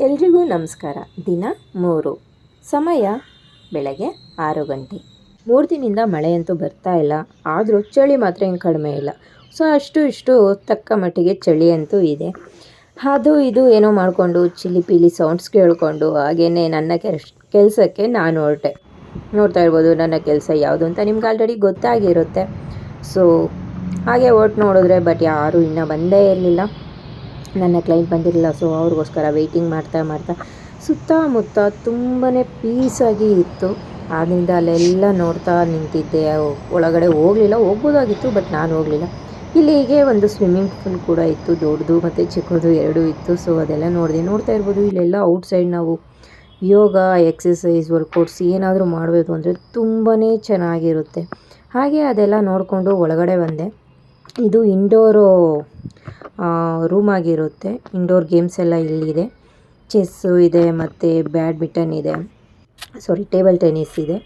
ಎಲ್ರಿಗೂ ನಮಸ್ಕಾರ. ದಿನ ಮೂರು. ಸಮಯ ಬೆಳಗ್ಗೆ ಆರು ಗಂಟೆ. ಮೂರು ದಿನದಿಂದ ಮಳೆಯಂತೂ ಬರ್ತಾ ಇಲ್ಲ. ಆದರೂ ಚಳಿ ಮಾತ್ರ ಏನು ಕಡಿಮೆ ಇಲ್ಲ. ಸೊ, ಅಷ್ಟು ಇಷ್ಟು ತಕ್ಕ ಮಟ್ಟಿಗೆ ಚಳಿ ಅಂತೂ ಇದೆ. ಅದು ಇದು ಏನೋ ಮಾಡಿಕೊಂಡು ಚಿಲಿ ಪಿಲಿ ಸೌಂಡ್ಸ್ ಕೇಳಿಕೊಂಡು ಹಾಗೆಯೇ ನನ್ನ ಕೆಲ್ಸ, ಕೆಲಸಕ್ಕೆ ನಾನು ಹೊರಟೆ. ನೋಡ್ತಾ ಇರ್ಬೋದು ನನ್ನ ಕೆಲಸ ಯಾವುದು ಅಂತ ನಿಮ್ಗೆ ಆಲ್ರೆಡಿ ಗೊತ್ತಾಗಿರುತ್ತೆ. ಸೊ ಹಾಗೆ ಒಟ್ಟು ನೋಡಿದ್ರೆ ಬಟ್ ಯಾರೂ ಇನ್ನೂ ಬಂದೇ ಇರಲಿಲ್ಲ. ನನ್ನ ಕ್ಲೈಂಟ್ ಬಂದಿರಲಿಲ್ಲ. ಸೊ ಅವ್ರಿಗೋಸ್ಕರ ವೆಯ್ಟಿಂಗ್ ಮಾಡ್ತಾ ಮಾಡ್ತಾ ಸುತ್ತಮುತ್ತ ತುಂಬಾ ಪೀಸಾಗಿ ಇತ್ತು. ಆದ್ದರಿಂದ ಅಲ್ಲೆಲ್ಲ ನೋಡ್ತಾ ನಿಂತಿದ್ದೆ. ಒಳಗಡೆ ಹೋಗಲಿಲ್ಲ, ಹೋಗ್ಬೋದಾಗಿತ್ತು ಬಟ್ ನಾನು ಹೋಗಲಿಲ್ಲ. ಇಲ್ಲಿಗೆ ಒಂದು ಸ್ವಿಮ್ಮಿಂಗ್ ಪೂಲ್ ಕೂಡ ಇತ್ತು, ದೊಡ್ಡದು ಮತ್ತು ಚಿಕ್ಕದು ಎರಡೂ ಇತ್ತು. ಸೊ ಅದೆಲ್ಲ ನೋಡಿದೆ, ನೋಡ್ತಾ ಇರ್ಬೋದು. ಇಲ್ಲೆಲ್ಲ ಔಟ್ಸೈಡ್ ನಾವು ಯೋಗ ಎಕ್ಸಸೈಸ್ ವರ್ಕೌಟ್ಸ್ ಏನಾದರೂ ಮಾಡಬೇಕು ಅಂದರೆ ತುಂಬಾ ಚೆನ್ನಾಗಿರುತ್ತೆ. ಹಾಗೆ ಅದೆಲ್ಲ ನೋಡಿಕೊಂಡು ಒಳಗಡೆ ಬಂದೆ. ಇದು ಇಂಡೋರು ರೂಮ್ ಆಗಿರುತ್ತೆ. ಇಂಡೋರ್ ಗೇಮ್ಸ್ ಎಲ್ಲ ಇಲ್ಲಿದೆ. ಚೆಸ್ಸು ಇದೆ ಮತ್ತು ಬ್ಯಾಡ್ಮಿಂಟನ್ ಇದೆ. ಸಾರಿ ಟೇಬಲ್ ಟೆನ್ನಿಸ್ ಇದೆ.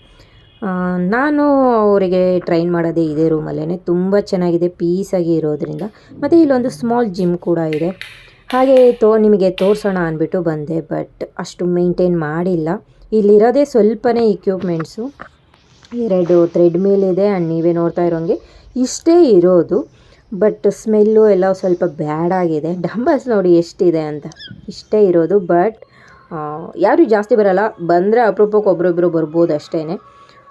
ನಾನು ಅವರಿಗೆ ಟ್ರೈನ್ ಮಾಡೋದೇ ಇದೇ ರೂಮಲ್ಲೇ ತುಂಬ ಚೆನ್ನಾಗಿದೆ ಪೀಸಾಗಿ ಇರೋದ್ರಿಂದ. ಮತ್ತು ಇಲ್ಲೊಂದು ಸ್ಮಾಲ್ ಜಿಮ್ ಕೂಡ ಇದೆ. ಹಾಗೆ ತೋ, ನಿಮಗೆ ತೋರಿಸೋಣ ಅಂದ್ಬಿಟ್ಟು ಬಂದೆ ಬಟ್ ಅಷ್ಟು ಮೇಂಟೈನ್ ಮಾಡಿಲ್ಲ. ಇಲ್ಲಿರೋದೇ ಸ್ವಲ್ಪನೇ ಇಕ್ವಿಪ್ಮೆಂಟ್ಸು ಎರಡು ಥ್ರೆಡ್ ಮಿಲ್ ಇದೆ ಆ್ಯಂಡ್ ನೀವೇ ನೋಡ್ತಾ ಇರೋಂಗೆ ಇಷ್ಟೇ ಇರೋದು. ಬಟ್ ಸ್ಮೆಲ್ಲು ಎಲ್ಲ ಸ್ವಲ್ಪ ಬ್ಯಾಡ್ ಆಗಿದೆ ಡಂಬಲ್ಸ್ ನೋಡಿ ಎಷ್ಟಿದೆ ಅಂತ. ಇಷ್ಟೇ ಇರೋದು ಬಟ್ ಯಾರು ಜಾಸ್ತಿ ಬರಲ್ಲ. ಬಂದರೆ ಅಪರೂಪಕ್ಕೆ ಒಬ್ರೊಬ್ಬರು ಬರ್ಬೋದು ಅಷ್ಟೇ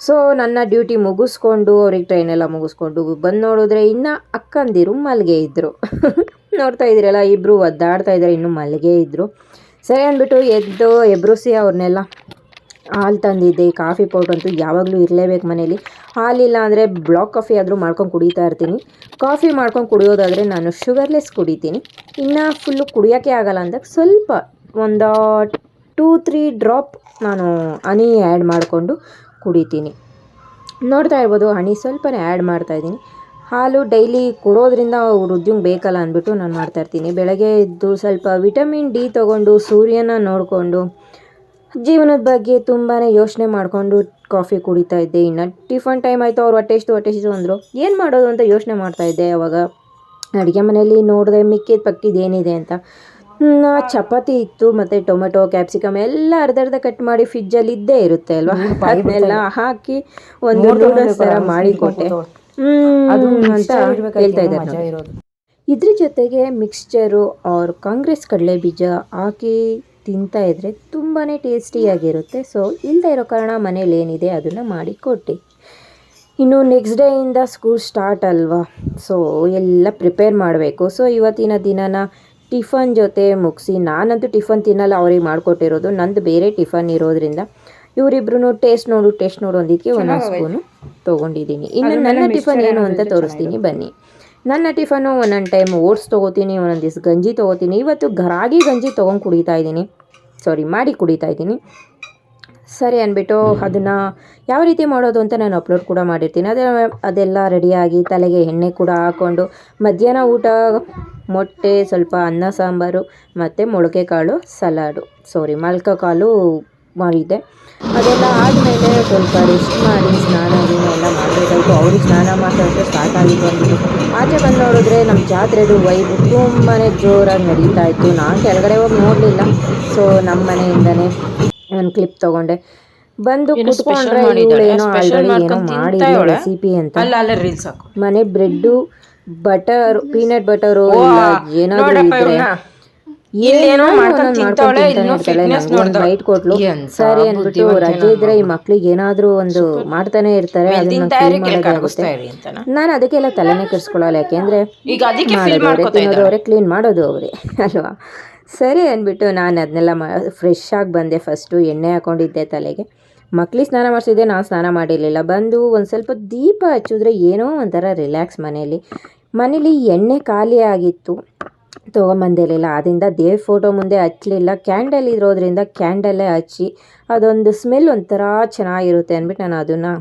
ಸೊ ನನ್ನ ಡ್ಯೂಟಿ ಮುಗಿಸ್ಕೊಂಡು, ಅವ್ರಿಗೆ ಟ್ರೈನ್ ಎಲ್ಲ ಮುಗಿಸ್ಕೊಂಡು ಬಂದು ನೋಡಿದ್ರೆ ಇನ್ನು ಅಕ್ಕಂದಿರು ಮಲ್ಗೆ ಇದ್ದರು ನೋಡ್ತಾ ಇದ್ದೀರಲ್ಲ ಇಬ್ಬರು ಒದ್ದಾಡ್ತಾ ಇದ್ದಾರೆ, ಇನ್ನೂ ಮಲ್ಗೆ ಇದ್ದರು ಸರಿ ಅಂದ್ಬಿಟ್ಟು ಎದ್ದು ಎಬ್ರುಸಿ ಅವ್ರನ್ನೆಲ್ಲ ಹಾಲು ತಂದಿದ್ದೆ, ಕಾಫಿ ಪೌಡ್ರ್ ಅಂತೂ ಯಾವಾಗಲೂ ಇರಲೇಬೇಕು ಮನೇಲಿ. ಹಾಲಿಲ್ಲ ಅಂದರೆ ಬ್ಲಾಕ್ ಕಾಫಿ ಆದರೂ ಮಾಡ್ಕೊಂಡು ಕುಡಿತಾ ಇರ್ತೀನಿ. ಕಾಫಿ ಮಾಡ್ಕೊಂಡು ಕುಡಿಯೋದಾದರೆ ನಾನು ಶುಗರ್ಲೆಸ್ ಕುಡಿತೀನಿ. ಇನ್ನು ಫುಲ್ಲು ಕುಡಿಯೋಕ್ಕೆ ಆಗಲ್ಲ ಅಂದಾಗ ಸ್ವಲ್ಪ ಒಂದು ಟೂ ತ್ರೀ ಡ್ರಾಪ್ ನಾನು ಹನಿ ಆ್ಯಡ್ ಮಾಡಿಕೊಂಡು ಕುಡಿತೀನಿ. ನೋಡ್ತಾ ಇರ್ಬೋದು, ಹನಿ ಸ್ವಲ್ಪನೇ ಆ್ಯಡ್ ಮಾಡ್ತಾಯಿದ್ದೀನಿ ಹಾಲು ಡೈಲಿ ಕೊಡೋದ್ರಿಂದ ವೃದ್ಧಿಂಗೆ ಬೇಕಲ್ಲ ಅಂದ್ಬಿಟ್ಟು ನಾನು ಮಾಡ್ತಾಯಿರ್ತೀನಿ ಬೆಳಗ್ಗೆ ಎದ್ದು ಸ್ವಲ್ಪ ವಿಟಮಿನ್ ಡಿ ತೊಗೊಂಡು ಸೂರ್ಯನ ನೋಡಿಕೊಂಡು ಜೀವನದ ಬಗ್ಗೆ ತುಂಬಾ ಯೋಚನೆ ಮಾಡಿಕೊಂಡು ಕಾಫಿ ಕುಡಿತಾ ಇದ್ದೆ. ಇನ್ನು ಟಿಫನ್ ಟೈಮ್ ಆಯಿತು. ಅವ್ರು ಹೊಟ್ಟೆ ಇಷ್ಟು ಹೊಟ್ಟೆ ಇಷ್ಟು ಅಂದರು ಏನು ಮಾಡೋದು ಅಂತ ಯೋಚನೆ ಮಾಡ್ತಾ ಇದ್ದೆ ಅವಾಗ. ಅಡುಗೆ ಮನೆಯಲ್ಲಿ ನೋಡಿದೆ ಮಿಕ್ಕಿದ ಪಕ್ಕಿದ ಏನಿದೆ ಅಂತ. ಚಪಾತಿ ಇತ್ತು ಮತ್ತು ಟೊಮೆಟೊ ಕ್ಯಾಪ್ಸಿಕಮ್ ಎಲ್ಲ ಅರ್ಧ ಅರ್ಧ ಕಟ್ ಮಾಡಿ ಫ್ರಿಜ್ಜಲ್ಲಿ ಇದ್ದೇ ಇರುತ್ತೆ ಅಲ್ವಾ? ಅದನ್ನೆಲ್ಲ ಹಾಕಿ ಒಂದು ನೂಡಲ್ಸ್ ಥರ ಮಾಡಿಕೊಟ್ಟೆ. ಅಂತ ಹೇಳ್ತಾ ಇದ್ದಾರೆ. ಇದ್ರ ಜೊತೆಗೆ ಮಿಕ್ಸ್ಚರು ಅವ್ರ ಕಾಂಗ್ರೆಸ್ ಕಡಲೆ ಬೀಜ ಹಾಕಿ ತಿಂತಾ ಇದ್ದರೆ ತುಂಬಾ ಟೇಸ್ಟಿಯಾಗಿರುತ್ತೆ. ಸೊ ಇಲ್ಲದೆ ಇರೋ ಕಾರಣ ಮನೇಲಿ ಏನಿದೆ ಅದನ್ನು ಮಾಡಿ ಕೊಟ್ಟೆ. ಇನ್ನು ನೆಕ್ಸ್ಟ್ ಡೇಯಿಂದ ಸ್ಕೂಲ್ ಸ್ಟಾರ್ಟ್ ಅಲ್ವಾ? ಸೊ ಎಲ್ಲ ಪ್ರಿಪೇರ್ ಮಾಡಬೇಕು. ಸೊ ಇವತ್ತಿನ ದಿನನ ಟಿಫನ್ ಜೊತೆ ಮುಗಿಸಿ ನಾನಂತೂ ಟಿಫನ್ ತಿನ್ನಲ್ಲ ಅವ್ರಿಗೆ ಮಾಡಿಕೊಟ್ಟಿರೋದು. ನಂದು ಬೇರೆ ಟಿಫನ್ ಇರೋದ್ರಿಂದ ಇವರಿಬ್ರು ಟೇಸ್ಟ್ ನೋಡು ಟೇಸ್ಟ್ ನೋಡು ಅಂದಿದ್ದಕ್ಕೆ ಒಂದೊಂದು ಸ್ಪೂನು ತೊಗೊಂಡಿದ್ದೀನಿ. ಇನ್ನು ನನ್ನ ಟಿಫನ್ ಏನು ಅಂತ ತೋರಿಸ್ತೀನಿ ಬನ್ನಿ. ನನ್ನ ಟಿಫನು ಒಂದೊಂದು ಟೈಮ್ ಓಟ್ಸ್ ತೊಗೋತೀನಿ, ಒಂದೊಂದು ದಿವ್ಸ ಗಂಜಿ ತೊಗೋತೀನಿ. ಇವತ್ತು ರಾಗಿ ಗಂಜಿ ತೊಗೊಂಡು ಕುಡಿತಾ ಇದ್ದೀನಿ. ಸಾರಿ ಮಾಡಿ ಕುಡಿತಾ ಇದ್ದೀನಿ. ಸರಿ ಅಂದ್ಬಿಟ್ಟು ಅದನ್ನು ಯಾವ ರೀತಿ ಮಾಡೋದು ಅಂತ ನಾನು ಅಪ್ಲೋಡ್ ಕೂಡ ಮಾಡಿರ್ತೀನಿ. ಅದೇ, ಅದೆಲ್ಲ ರೆಡಿಯಾಗಿ ತಲೆಗೆ ಎಣ್ಣೆ ಕೂಡ ಹಾಕ್ಕೊಂಡು ಮಧ್ಯಾಹ್ನ ಊಟ, ಮೊಟ್ಟೆ, ಸ್ವಲ್ಪ ಅನ್ನ ಸಾಂಬಾರು, ಮತ್ತು ಮೊಳಕೆ ಕಾಳು ಸಲಾಡು ಸಾರಿ ಮಲ್ಕ ಕಾಳು ಮಾಡಿದ್ದೆ ಅದೆಲ್ಲ ಆದಮೇಲೆ ಸ್ವಲ್ಪ ರೆಸ್ಟ್ ಮಾಡಿ ಸ್ನಾನ ಎಲ್ಲ ಮಾಡಬೇಕಾಯ್ತು. ಅವ್ರಿಗೆ ಸ್ನಾನ ಮಾಡ್ತಾರೆ ಸ್ಟಾರ್ಟ್ ಆಗಿತ್ತು ಅಂದ್ಬಿಟ್ಟು ಆಚೆ ಬಂದು ನೋಡಿದ್ರೆ ನಮ್ಮ ಜಾತ್ರೆದು ವೈಬು ತುಂಬಾ ಜೋರಾಗಿ ನಡೀತಾ ಇತ್ತು. ನಾನು ಕೆಳಗಡೆ ಹೋಗಿ ನೋಡಲಿಲ್ಲ. ಸೊ ನಮ್ಮ ಮನೆಯಿಂದನೇ ಒಂದು ಕ್ಲಿಪ್ ತೊಗೊಂಡೆ. ಬಂದು ಕುತ್ಕೊಂಡ್ರೆ ಏನೋ ಆಲ್ರೆಡಿ ಏನೋ ಮಾಡಿದ್ದೆ ರೆಸಿಪಿ ಅಂತ. ಮನೆ ಬ್ರೆಡ್ಡು ಬಟರ್ ಪೀನಟ್ ಬಟರು ಏನಾದರೂ ಇದ್ರೆ ಇಲ್ಲೇನೋ ಮಾಡ್ಕೊಂಡ್ ತಿಂತಾವಳೆ, ಇನ್ನು fitness ನೋಡ್ದ. ಬೈಟ್ ಕೊಟ್ಲು ಸರಿ ಅಂದ್ಬಿಟ್ಟು ರಜೆ ಇದ್ರೆ ಈ ಮಕ್ಳಿಗೆ ಏನಾದ್ರೂ ಒಂದು ಮಾಡ್ತಾನೆ ಇರ್ತಾರೆ ನಾನು ಅದಕ್ಕೆಲ್ಲ ತಲೆನೇ ಕರ್ಸ್ಕೊಳ್ಳಲ್ಲ ಯಾಕೆಂದ್ರೆ ಅವರೇ ಕ್ಲೀನ್ ಮಾಡೋದು ಅವರೇ ಅಲ್ವಾ? ಸರಿ ಅಂದ್ಬಿಟ್ಟು ನಾನು ಅದನ್ನೆಲ್ಲ ಫ್ರೆಶ್ ಆಗಿ ಬಂದೆ ಫಸ್ಟು ಎಣ್ಣೆ ಹಾಕೊಂಡಿದ್ದೆ ತಲೆಗೆ. ಮಕ್ಳಿಗೆ ಸ್ನಾನ ಮಾಡಿಸಿದ್ದೆ ನಾನು ಸ್ನಾನ ಮಾಡಿರಲಿಲ್ಲ. ಬಂದು ಒಂದು ಸ್ವಲ್ಪ ದೀಪ ಹಚ್ಚಿದ್ರೆ ಏನೋ ಒಂಥರ ರಿಲ್ಯಾಕ್ಸ್ ಮನೇಲಿ. ಮನೇಲಿ ಎಣ್ಣೆ ಖಾಲಿ ಆಗಿತ್ತು ತೊಗೊಂಬಂದಿರಲಿಲ್ಲ. ಆದ್ದರಿಂದ ದೇವ್ರ ಫೋಟೋ ಮುಂದೆ ಹಚ್ಚಲಿಲ್ಲ ಕ್ಯಾಂಡಲ್ ಇರೋದ್ರಿಂದ ಕ್ಯಾಂಡಲ್ಲೇ ಹಚ್ಚಿ ಅದೊಂದು ಸ್ಮೆಲ್ ಒಂಥರ ಚೆನ್ನಾಗಿರುತ್ತೆ ಅಂದ್ಬಿಟ್ಟು ನಾನು ಅದನ್ನು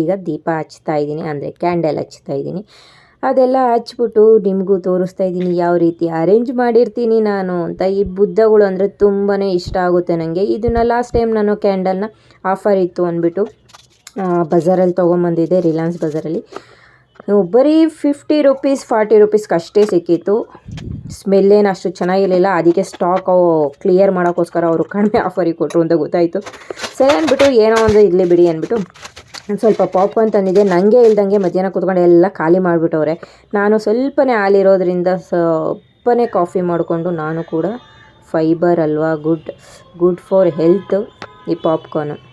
ಈಗ ದೀಪ ಹಚ್ತಾ ಇದ್ದೀನಿ. ಅಂದರೆ ಕ್ಯಾಂಡಲ್ ಹಚ್ತಾ ಇದ್ದೀನಿ. ಅದೆಲ್ಲ ಹಚ್ಬಿಟ್ಟು ನಿಮಗೂ ತೋರಿಸ್ತಾ ಇದ್ದೀನಿ. ಯಾವ ರೀತಿ ಅರೇಂಜ್ ಮಾಡಿರ್ತೀನಿ ನಾನು ಅಂತ. ಈ ಬುದ್ಧಗಳು ಅಂದರೆ ತುಂಬಾ ಇಷ್ಟ ಆಗುತ್ತೆ ನನಗೆ ಇದನ್ನು ಲಾಸ್ಟ್ ಟೈಮ್ ನಾನು ಕ್ಯಾಂಡಲ್ನ ಆಫರ್ ಇತ್ತು ಅಂದ್ಬಿಟ್ಟು ಬಜಾರಲ್ಲಿ ತೊಗೊಂಬಂದಿದ್ದೆ ರಿಲಯನ್ಸ್ ಬಜಾರಲ್ಲಿ. ಬರೀ ಫಿಫ್ಟಿ ರುಪೀಸ್ ಫಾರ್ಟಿ ರುಪೀಸ್ಗೆ ಅಷ್ಟೇ ಸಿಕ್ಕಿತ್ತು. ಸ್ಮೆಲ್ ಏನು ಅಷ್ಟು ಚೆನ್ನಾಗಿರಲಿಲ್ಲ. ಅದಕ್ಕೆ ಸ್ಟಾಕ್ ಕ್ಲಿಯರ್ ಮಾಡೋಕ್ಕೋಸ್ಕರ ಅವರು ಕಡಿಮೆ ಆಫರಿಗೆ ಕೊಟ್ಟರು ಅಂತ ಗೊತ್ತಾಯಿತು. ಸರಿ ಅಂದ್ಬಿಟ್ಟು ಏನೋ ಒಂದು ಇರಲಿ ಬಿಡಿ ಅಂದ್ಬಿಟ್ಟು ಸ್ವಲ್ಪ ಪಾಪ್ಕಾರ್ನ್ ತಂದಿದ್ದೆ. ನನಗೆ ಇಲ್ದಂಗೆ ಮಧ್ಯಾಹ್ನ ಕೂತ್ಕೊಂಡು ಎಲ್ಲ ಖಾಲಿ ಮಾಡಿಬಿಟ್ಟವ್ರೆ. ನಾನು ಸ್ವಲ್ಪನೇ ಹಾಲಿರೋದ್ರಿಂದ ಸ್ವಲ್ಪನೇ ಕಾಫಿ ಮಾಡಿಕೊಂಡು ನಾನು ಕೂಡ ಫೈಬರ್ ಅಲ್ವಾ? ಗುಡ್ ಗುಡ್ ಫಾರ್ ಹೆಲ್ತ್ ಈ ಪಾಪ್ಕಾರ್ನು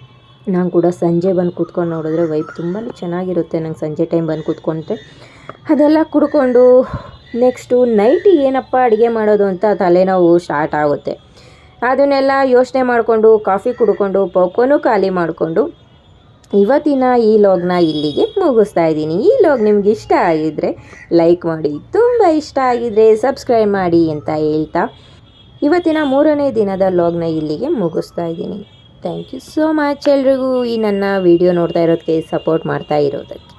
ನಾನು ಕೂಡ ಸಂಜೆ ಬಂದು ಕೂತ್ಕೊಂಡು ನೋಡಿದ್ರೆ ವೈಬ್ ತುಂಬಾ ಚೆನ್ನಾಗಿರುತ್ತೆ. ನಂಗೆ ಸಂಜೆ ಟೈಮ್ ಬಂದು ಕೂತ್ಕೊಂಡ್ರೆ. ಅದೆಲ್ಲ ಕುಡ್ಕೊಂಡು ನೆಕ್ಸ್ಟು ನೈಟ್ ಏನಪ್ಪ ಅಡುಗೆ ಮಾಡೋದು ಅಂತ ತಲೆನೋವು ಸ್ಟಾರ್ಟ್ ಆಗುತ್ತೆ. ಅದನ್ನೆಲ್ಲ ಯೋಚನೆ ಮಾಡಿಕೊಂಡು ಕಾಫಿ ಕುಡ್ಕೊಂಡು ಪಾಪ್ಕೋನು ಖಾಲಿ ಮಾಡಿಕೊಂಡು ಇವತ್ತಿನ ಈ ಲಾಗ್ನ ಇಲ್ಲಿಗೆ ಮುಗಿಸ್ತಾ ಇದ್ದೀನಿ. ಈ ಲಾಗ್ ನಿಮ್ಗೆ ಇಷ್ಟ ಆಗಿದ್ದರೆ ಲೈಕ್ ಮಾಡಿ. ತುಂಬ ಇಷ್ಟ ಆಗಿದ್ದರೆ ಸಬ್ಸ್ಕ್ರೈಬ್ ಮಾಡಿ ಅಂತ ಹೇಳ್ತಾ ಇವತ್ತಿನ ಮೂರನೇ ದಿನದ ಲಾಗ್ನ ಇಲ್ಲಿಗೆ ಮುಗಿಸ್ತಾ ಇದ್ದೀನಿ. ಥ್ಯಾಂಕ್ ಯು ಸೋ ಮಚ್ ಎಲ್ರಿಗೂ ಈ ನನ್ನ ವಿಡಿಯೋ ನೋಡ್ತಾ ಇರೋದಕ್ಕೆ ಸಪೋರ್ಟ್ ಮಾಡ್ತಾ ಇರೋದಕ್ಕೆ.